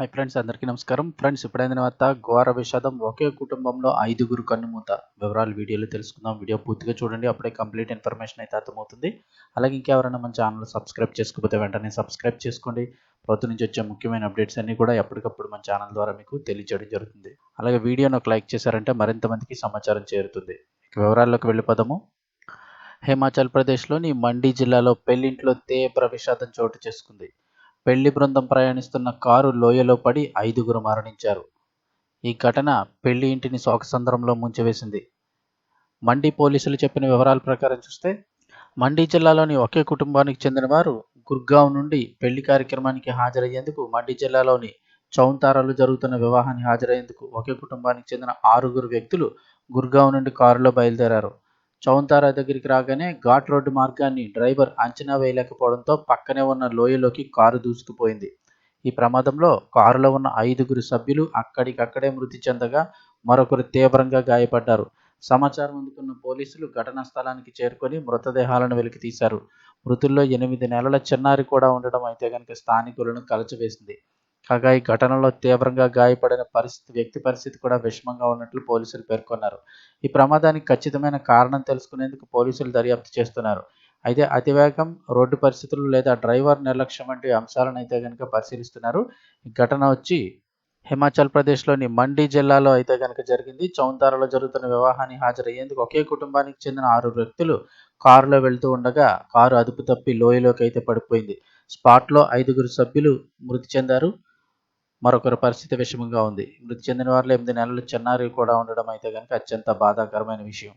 Hi friends అందరికీ నమస్కారం. Friends ఇప్పుడైన తర్వాత ఘోర విషాదం ఒకే కుటుంబంలో ఐదుగురు కన్నుమూత. వివరాలు వీడియోలో తెలుసుకుందాం. వీడియో పూర్తిగా చూడండి. అప్పుడే కంప్లీట్ ఇన్ఫర్మేషన్ అయితే అర్థమవుతుంది. అలాగే ఇంకెవరైనా మన ఛానల్ సబ్స్క్రైబ్ చేసుకోకపోతే వెంటనే సబ్స్క్రైబ్ చేసుకోండి. ప్రభుత్వం నుంచి వచ్చే ముఖ్యమైన అప్డేట్స్ అన్నీ కూడా ఎప్పటికప్పుడు మన ఛానల్ ద్వారా మీకు తెలియజేయడం జరుగుతుంది. అలాగే వీడియోను ఒక లైక్ చేశారంటే మరింత మందికి సమాచారం చేరుతుంది. వివరాల్లోకి వెళ్ళిపోదాము. హిమాచల్ ప్రదేశ్లోని మండి జిల్లాలో పెళ్ళింట్లో తీవ్ర విషాదం చోటు చేసుకుంది. పెళ్ళి బృందం ప్రయాణిస్తున్న కారు లోయలో పడి ఐదుగురు మరణించారు. ఈ ఘటన పెళ్ళి ఇంటిని శోకసంద్రంలో ముంచివేసింది. మండి పోలీసులు చెప్పిన వివరాల ప్రకారం చూస్తే మండి జిల్లాలోని ఒకే కుటుంబానికి చెందిన వారు గుర్గావ్ నుండి పెళ్ళి కార్యక్రమానికి హాజరయ్యేందుకు మండి జిల్లాలోని చౌంతారాలో జరుగుతున్న వివాహానికి హాజరయ్యేందుకు ఒకే కుటుంబానికి చెందిన ఆరుగురు వ్యక్తులు గుర్గావ్ నుండి కారులో బయలుదేరారు. చౌంతారా దగ్గరికి రాగానే ఘాట్ రోడ్డు మార్గాన్ని డ్రైవర్ అంచనా వేయలేకపోవడంతో పక్కనే ఉన్న లోయలోకి కారు దూసుకుపోయింది. ఈ ప్రమాదంలో కారులో ఉన్న ఐదుగురు సభ్యులు అక్కడికక్కడే మృతి చెందగా మరొకరు తీవ్రంగా గాయపడ్డారు. సమాచారం అందుకున్న పోలీసులు ఘటనా స్థలానికి చేరుకొని మృతదేహాలను వెలికి తీశారు మృతుల్లో ఎనిమిది నెలల చిన్నారి కూడా ఉండడం అయితే కనుక స్థానికులను కలచివేసింది. కాగా ఈ ఘటనలో తీవ్రంగా గాయపడిన పరిస్థితి వ్యక్తి పరిస్థితి కూడా విషమంగా ఉన్నట్లు పోలీసులు పేర్కొన్నారు. ఈ ప్రమాదానికి ఖచ్చితమైన కారణం తెలుసుకునేందుకు పోలీసులు దర్యాప్తు చేస్తున్నారు. అయితే అతివేగం రోడ్డు పరిస్థితులు లేదా డ్రైవర్ నిర్లక్ష్యం వంటి అంశాలను అయితే కనుక పరిశీలిస్తున్నారు. ఈ ఘటన వచ్చి హిమాచల్ ప్రదేశ్లోని మండి జిల్లాలో అయితే కనుక జరిగింది. చౌంతారలో జరుగుతున్న వివాహాన్ని హాజరయ్యేందుకు ఒకే కుటుంబానికి చెందిన ఆరు వ్యక్తులు కారులో వెళ్తూ ఉండగా కారు అదుపు తప్పి లోయలోకి అయితే పడిపోయింది. స్పాట్లో ఐదుగురు సభ్యులు మృతి చెందారు. మరొకరి పరిస్థితి విషమంగా ఉంది. మృతి చెందిన వారిలో ఎనిమిది నెలలు చిన్నారి కూడా ఉండడం అయితే కనుక అత్యంత బాధాకరమైన విషయం.